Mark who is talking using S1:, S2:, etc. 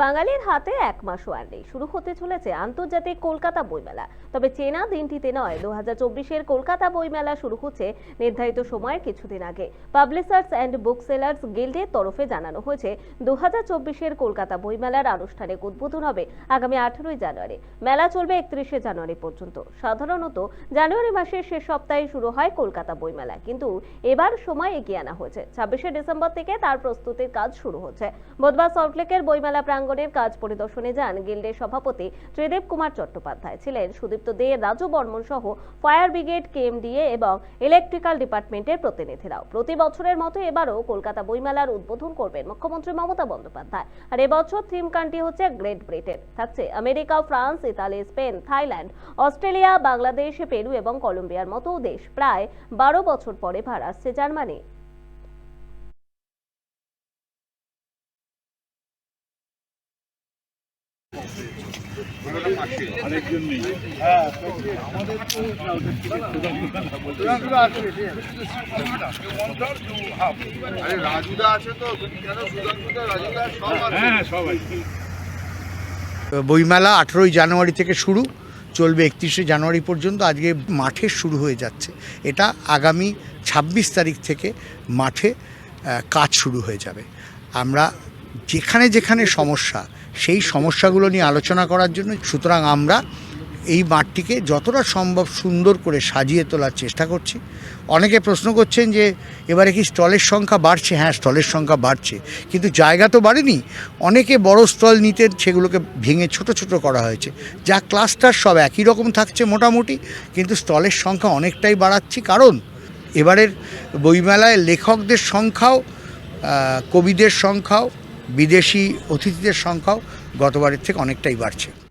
S1: বাঙালির হাতে এক মাসও আর নেই শুরু হতে চলেছে আন্তর্জাতিক কলকাতা বইমেলা। তবে চেনা দিনটিতে নয় দু হাজার চব্বিশের কলকাতা বইমেলা শুরু হচ্ছে নির্ধারিত সময়ের কিছুদিন আগে। পাবলিশার্স অ্যান্ড বুক সেলার্স গিল্ডের তরফে জানানো হয়েছে দু হাজার চব্বিশের কলকাতা বইমেলার আনুষ্ঠানিক উদ্বোধন হবে আগামী আঠেরোই জানুয়ারি। মেলা চলবে একত্রিশে জানুয়ারি পর্যন্ত। সাধারণত জানুয়ারি মাসের শেষ সপ্তাহে শুরু হয় কলকাতা বইমেলা, কিন্তু এবার সময় এগিয়ে আনা হয়েছে। ছাব্বিশে ডিসেম্বর থেকে তার প্রস্তুতির কাজ শুরু হচ্ছে। বুধবার সল্টলেকের বইমেলা প্রাঙ্গণের কাজ পরিদর্শনে যান গিল্ডের সভাপতি ত্রিদেব কুমার চট্টোপাধ্যায় ছিলেন। সুদীপ্ত দে, রাজু বর্মন সহ ফায়ার ব্রিগেড, কেএমডিএ এবং ইলেকট্রিক্যাল ডিপার্টমেন্টের প্রতিনিধিরাও। প্রতি বছরের মতো এবারও কলকাতা বইমেলার উদ্বোধন করবেন মুখ্যমন্ত্রী মমতা বন্দ্যোপাধ্যায়। আর এবছর থিম কান্ট্রি হচ্ছে গ্রেট ব্রিটেন। থাকছে America, France, Italy, Spain, Thailand, Australia, Bangladesh, Peru এবং কলম্বিয়ার মতো দেশ। প্রায় বারো বছর পরে ভার আসছে জার্মানি
S2: আরে রাজুদা আছে তো কেন সুধাংশুদা রাজুদা সব আছে।
S3: বইমেলা আঠেরোই জানুয়ারি থেকে শুরু চলবে একত্রিশে জানুয়ারি পর্যন্ত আজকে মাঠে শুরু হয়ে যাচ্ছে। এটা আগামী ছাব্বিশ তারিখ থেকে মাঠে কাজ শুরু হয়ে যাবে। আমরা যেখানে যেখানে সমস্যা, সেই সমস্যাগুলো নিয়ে আলোচনা করার জন্য সুতরাং আমরা এই মাঠটিকে যতটা সম্ভব সুন্দর করে সাজিয়ে তোলার চেষ্টা করছি। অনেকে প্রশ্ন করছেন যে, এবারে কি স্টলের সংখ্যা বাড়ছে? হ্যাঁ স্টলের সংখ্যা বাড়ছে। কিন্তু জায়গা তো বাড়েনি। অনেকে বড় স্টল নিতে সেগুলোকে ভেঙে ছোট ছোট করা হয়েছে। যা ক্লাস্টার সব একই রকম থাকছে মোটামুটি, কিন্তু স্টলের সংখ্যা অনেকটাই বাড়াচ্ছি। কারণ এবারের বইমেলায় লেখকদের সংখ্যাও কবিদের সংখ্যাও বিদেশি অতিথিদের সংখ্যাও গতবারের থেকে অনেকটাই বাড়ছে।